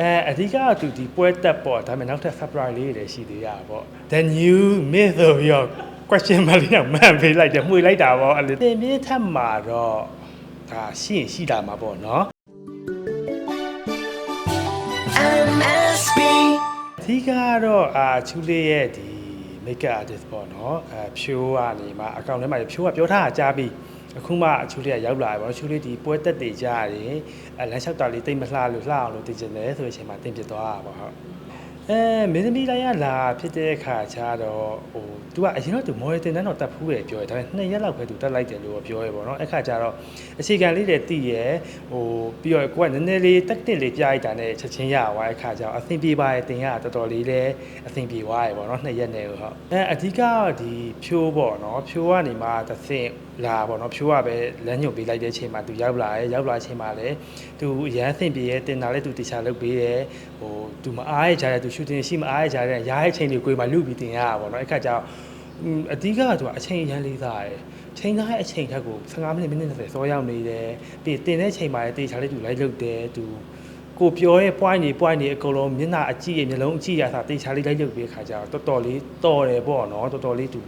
အဲအဓိကကသူဒီပွဲတက်ပေါ့ဒါပေမဲ့နောက်ထပ် surprise လေးတွေလည်းရှိသေးရပါပေါ့ The new myth of your question မလေးတော့မှန်ပေးလိုက်တယ်မှွေလိုက်တာပေါ့အဲ့လိုတင်ပြင်းထက်မှာတော့ဒါရှိရင်ရှိတာမှာပေါ့နော် MSB အဓိကကတော့အာချူလေးရဲ့ဒီ makeup artist ပေါ့နော်အဲဖြိုးကနေမှအကောင့်ထဲမှာဖြိုးကပြောထားတာကြားပြီး အခုမှအချူလေးကရောက်လာပြီပေါ့နော်ချူလေးဒီပွဲတက်တွေကြားရတယ်အဲလမ်းလျှောက်တာလေးတိတ်မလှလို့လှအောင်လို့တင်ကျင်တယ်ဆိုတဲ့အချိန်မှာတင်ပြသွားတာပေါ့ဟုတ်အဲမင်းသမီးလိုက်ရလာဖြစ်တဲ့အခါကျတော့ဟို तू ကအရင်တော့ तू မော်ရတင်တန်းတော့တက်ဖူးတယ်ပြောတယ်ဒါပေမဲ့နှစ်ရက်လောက်ပဲ तू တက်လိုက်တယ်လို့ပြောရဲပေါ့နော်အဲ့ခါကျတော့အခြေခံလေးတွေတည်ရဲဟိုပြီးတော့ကိုကနည်းနည်းလေးတက်တက်လေးပြလိုက်တာနဲ့ချက်ချင်းရသွားတဲ့ခါကျတော့အဆင်ပြေပါတယ်တင်ရတာတော်တော်လေးလည်းအဆင်ပြေသွားရပေါ့နော်နှစ်ရက်နဲ့ဟုတ်အဲအဓိကဒီဖြိုးပေါ့နော်ဖြိုးကနေမှတစ်ဆင့် လာပေါ့နော်ဖြိုးကပဲလမ်းညွှန်ပေးလိုက်တဲ့အချိန်မှာသူရောက်လာရဲ့ရောက်လာချိန်မှာလည်းသူရမ်းသင့်ပြရဲ့တင်တာလည်းသူတခြားလုပ်ပေးရဲ့ဟိုသူမအားရကြတဲ့သူရှူတင်ရှိမအားရကြတဲ့ရားရဲ့ချိန်တွေကိုမှလူပြီးတင်ရတာပေါ့နော်အဲ့ခါကျတော့အဓိကကသူကအချိန်ရမ်းလေးစားတယ်ချိန်သားရဲ့အချိန်ထက်ကို15မိနစ်မိနစ်30စောရောက်နေတယ်ပြီးတင်တဲ့ချိန်မှာလည်းတေချာလေးသူလိုက်လုပ်တယ်သူကိုပြောရဲ့ point တွေ point တွေအကုန်လုံးမျက်နှာအကြည့်ရဲ့မျိုးလုံးအကြည့်ရတာတေချာလေးလိုက်လုပ်ပြီးခါကျတော့တော်တော်လေးတော်တယ်ပေါ့နော်တော်တော်လေးသူ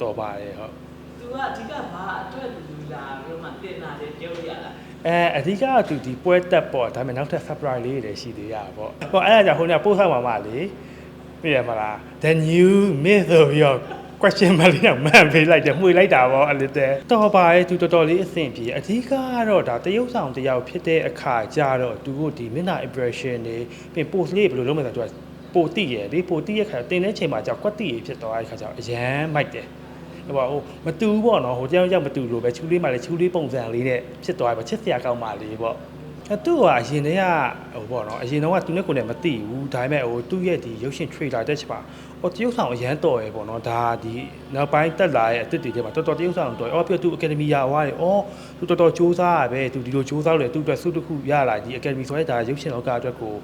တော်ပါတယ်ဟုတ် သူကအဓိကဘာအတွက်လူလာပြီးတော့မှတင်တာလေပြောရတာအဲအဓိကကသူဒီပွဲတက်ပေါ့ဒါပေမဲ့နောက်ထပ် surprise လေးတွေလည်းရှိသေးရပါပေါ့ဟောအဲ့ဒါကြောင့်ဟိုနေ့ပို့ဆောင်ပါမလေပြရမလား the new myth of your question မလေးတော့မှန်ပေးလိုက်တယ်မှွေလိုက်တာပေါ့အဲ့လိုတဲ့တော်ပါရဲ့သူတော်တော်လေးအဆင်ပြေအဓိကကတော့ဒါတရုပ်ဆောင်တယောက်ဖြစ်တဲ့အခါကျတော့သူတို့ဒီမျက်နှာ impression တွေပြီး post လေးဘယ်လိုလုပ်မလဲဆိုတော့ပိုတိရယ်လေပိုတိရခါတင်တဲ့ချိန်မှာကြောက်ကွက်တိရဖြစ်သွားတဲ့ခါကျတော့အရန်မိုက်တယ် ဟိုပါဟိုမတူဘူးပေါ့နော်ဟိုတယောက်ယောက်မတူလို့ပဲချူလေးမှလည်းချူလေးပုံစံလေးနဲ့ဖြစ်သွားပြီပေါ့ချစ်စရာကောင်းပါလေပေါ့အဲသူ့ကအရင်တည်းကဟိုပေါ့နော်အရင်တော့ကသူနဲ့ကိုယ်နဲ့မသိဘူးဒါပေမဲ့ဟိုသူ့ရဲ့ဒီရုပ်ရှင် trailer တက်ချပါဟိုတရုပ်ဆောင်အရန်တော်ရယ်ပေါ့နော်ဒါဒီနောက်ပိုင်းတက်လာရဲ့အစ်စ်တွေထဲမှာတော်တော်တရုပ်ဆောင်တော်အော်ပြီးတော့သူ academy ရသွားတယ်အော်သူတော်တော်စူးစမ်းရပဲသူဒီလိုစူးစမ်းလို့သူ့အတွက်စုတစ်ခုရလာဒီ academy ဆိုရဲဒါရုပ်ရှင်လောကအတွက်ကို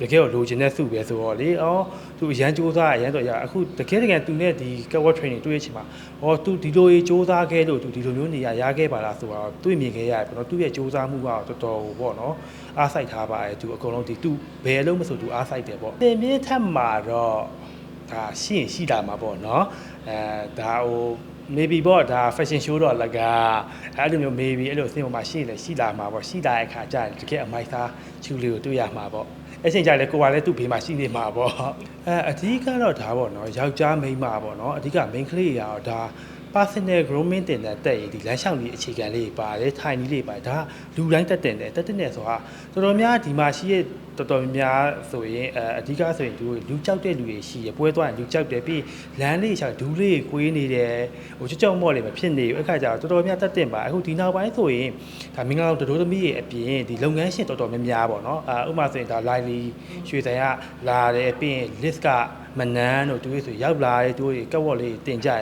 တကယ်တော့လိုချင်တဲ့စုပဲဆိုတော့လေအော်သူအရန်စူးစမ်းအရန်တော့ရအခုတကယ်တကယ်သူနဲ့ဒီ cover training တွေ့ရချင်းမှာဟောသူဒီလိုကြီးစူးစမ်းခဲ့လို့သူဒီလိုမျိုးနေရရခဲ့ပါလားဆိုတော့တွေ့မြင်ခဲ့ရတယ်ပေါ့နော်သူရဲ့စူးစမ်းမှုကတော်တော်ဟိုပေါ့နော်အားစိုက်ထားပါတယ်သူအကုန်လုံးဒီသူဘယ်လုံးမဆိုသူအားစိုက်တယ်ပေါ့တင်ပြင်းထက်မှာတော့ဒါရှိရင်ရှိတာမှာပေါ့နော်အဲဒါဟို maybe ပေါ့ဒါ fashion show တော့လကအဲ့လိုမျိုး maybe အဲ့လိုအစင်ပေါ်မှာရှိလေရှိလာမှာပေါ့ရှိလာတဲ့အခါကျရင်တကယ်အမိုက်သားချူလေးကိုတွေ့ရမှာပေါ့အဲ့ချိန်ကျရင်ကိုကလည်းသူ့ဘေးမှာရှိနေမှာပေါ့အဲအဓိကတော့ဒါပေါ့နော်ယောက်ျားမိန်းမပေါ့နော်အဓိက main ကလေးရတော့ဒါ personal grooming တင်တဲ့တက်ရည်ဒီလမ်းလျှောက်လေးအခြေခံလေးပါတယ်ထိုင်နည်းလေးပါတယ်ဒါလူတိုင်းတက်တင်တယ်တက်တင်တယ်ဆိုတာတော်တော်များဒီမှာရှိရဲ့တော်တော်များဆိုရင်အဲအဓိကဆိုရင်သူလူကြောက်တဲ့လူတွေရှိရပွဲသွားရင်လူကြောက်တယ်ပြီးလမ်းလေးချောက်ဒူးလေးကွေးနေတယ်ဟိုကြောက်ကြောက်မော့လေးမဖြစ်နေဘူးအခါကျတော့တော်တော်များတက်တင်ပါအခုဒီနောက်ပိုင်းဆိုရင်ဒါမင်္ဂလာတို့သမီးရဲ့အပြင်ဒီလုပ်ငန်းရှင်တော်တော်များများပေါ့နော်အဲဥပမာဆိုရင်ဒါ lively ရွှေစံရလာတယ်ပြီးရင် list ကမနန်းတို့သူတွေဆိုရောက်လာတယ်သူတွေကက်ဝက်လေးတင်ကြရ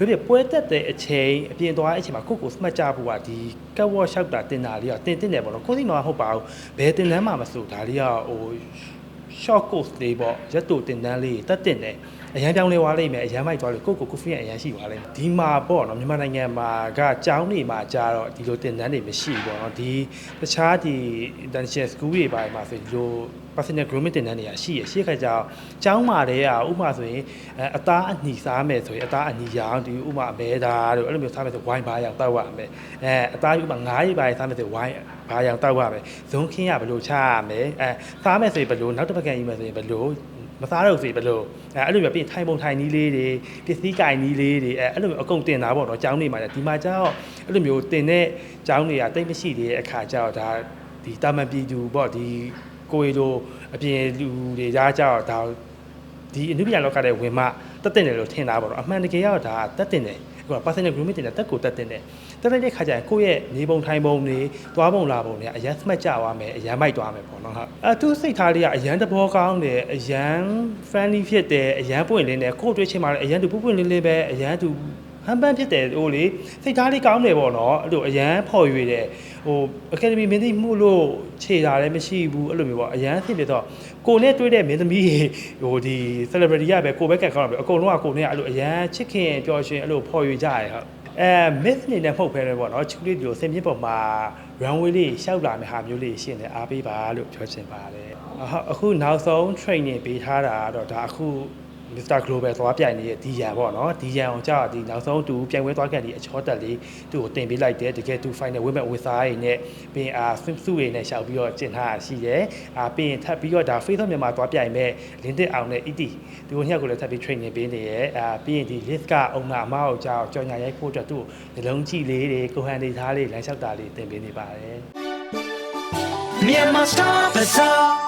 ဆိုတော့ပြပြပွဲတက်တဲ့အချိန်အပြင်သွားတဲ့အချိန်မှာကိုယ့်ကိုစမှတ်ကြဖို့ကဒီကတ်ဝေါ့ရှောက်တာတင်တာလေးကတင်တင်တယ်ပေါ့နော်ကိုယ်သိမှာမဟုတ်ပါဘူးဘယ်တင်တန်းမှမဆိုဒါလေးကဟို short course လေးပေါ့ရက်တူတင်တန်းလေးတက်တင်တယ်အရန်ပြောင်းလဲသွားလိမ့်မယ်အရန်မိုက်သွားလို့ကိုယ့်ကိုကိုဖီရအရန်ရှိသွားလိမ့်မယ်ဒီမှာပေါ့နော်မြန်မာနိုင်ငံမှာကကျောင်းနေမှာကြာတော့ဒီလိုတင်တန်းတွေမရှိဘူးပေါ့နော်ဒီတခြားဒီ international school တွေပါမှာဆိုဒီလို personal grooming တင်တန်းတွေကရှိရရှိခါကျတော့ကျောင်းမှာတည်းကဥပမာဆိုရင်အဲအသားအညီစားမယ်ဆိုရင်အသားအညီရအောင်ဒီဥပမာအမဲသားတို့အဲ့လိုမျိုးစားမယ်ဆိုဝိုင်းပါးရောင်တောက်ရမယ်အဲအသားဥပမာငါးရီပါးစားမယ်ဆိုဝိုင်းဘာရောင်တောက်ရမယ်ဇုံခင်းရဘယ်လိုချရမယ်အဲစားမယ်ဆိုရင်ဘယ်လိုနောက်တစ်ပတ်ကန်ယူမယ်ဆိုရင်ဘယ်လို မစားတော့စေဘယ်လိုအဲအဲ့လိုမျိုးပြင်ထိုင်ပုံထိုင်နီးလေးတွေပစ္စည်းကင်နီးလေးတွေအဲအဲ့လိုမျိုးအကုန်တင်တာပေါ့နော်ကျောင်းနေမှာဒီမှာကျတော့အဲ့လိုမျိုးတင်တဲ့ကျောင်းတွေကတိတ်မရှိသေးတဲ့အခါကျတော့ဒါဒီတာမန်ပြည်သူပေါ့ဒီကိုရီလိုအပြင်လူတွေကြားကြတော့ဒါဒီအနုပညာလောကတဲ့ဝင်မှတက်တင်တယ်လို့ထင်တာပေါ့နော်အမှန်တကယ်ကတော့ဒါတက်တင်တယ် အခုက personal grooming တင်တဲ့တက်ကိုတက်တင်တယ်တက်တဲ့ခါကျရင်ကိုယ့်ရဲ့နေပုံထိုင်ပုံတွေသွားပုံလာပုံတွေအရန်စမှတ်ကြသွားမယ်အရန်မိုက်သွားမယ်ပေါ့နော်ဟုတ်အဲသူစိတ်ထားလေးကအရန်တဘောကောင်းတယ်အရန် friendly ဖြစ်တယ်အရန်ပွင့်လင်းတယ်ကိုယ့်တွေ့ချင်းမှာလည်းအရန်သူပွင့်ပွင့်လင်းလင်းပဲအရန်သူ ဟန်ပန်ဖြစ်တယ်ဟိုလေစိတ်ထားလေးကောင်းတယ်ပေါ့နော်အဲ့လိုအရန်ဖော်ရွေတယ်ဟိုအကယ်ဒမီမင်းသမီးမှုလို့ခြေတာလည်းမရှိဘူးအဲ့လိုမျိုးပေါ့အရန်ဖြစ်ဖြစ်တော့ကိုနဲ့တွေ့တဲ့မင်းသမီးဟိုဒီ celebrity ရပဲကိုပဲကက်ကောင်းတာပဲအကုန်လုံးကကိုနဲ့အဲ့လိုအရန်ချစ်ခင်ပျော်ရွှင်အဲ့လိုဖော်ရွေကြတယ်ဟုတ်အဲ myth နေနဲ့မဟုတ်ပဲပေါ့နော်ချူလေးတို့စင်ပြစ်ပေါ်မှာ runway လေးရှောက်လာမယ့်ဟာမျိုးလေးရှင်းတယ်အားပေးပါလို့ပြောချင်ပါတယ်ဟုတ်အခုနောက်ဆုံး training ပေးထားတာကတော့ဒါအခု Mr. Global သွားပြိုင်နေတဲ့ဒီရန်ပေါ့နော်ဒီရန်အောင်ကြာဒီနောက်ဆုံးသူပြိုင်ပွဲသွားခဲ့ဒီအချောတက်လေးသူ့ကိုတင်ပေးလိုက်တယ်တကယ်သူ final ဝိမဲ့ဝစ်စားရည်နဲ့ပြီးရင်အာ swim suit တွေနဲ့ရှောက်ပြီးတော့ကျင်ထားတာရှိတယ်အာပြီးရင်ထပ်ပြီးတော့ဒါ Facebook မြန်မာသွားပြိုင်မဲ့လင်းတစ်အောင်နဲ့ ET ဒီကိုညက်ကိုလည်းထပ်ပြီး training ပေးနေရဲအာပြီးရင်ဒီ list ကအုံနာအမအောင်ကြာကြော်ညာရိုက်ဖို့အတွက်သူ့ကိုနှလုံးကြည့်လေးတွေကိုဟန်နေသားလေးလမ်းလျှောက်တာလေးတင်ပေးနေပါတယ် Myanmar Star Bazaar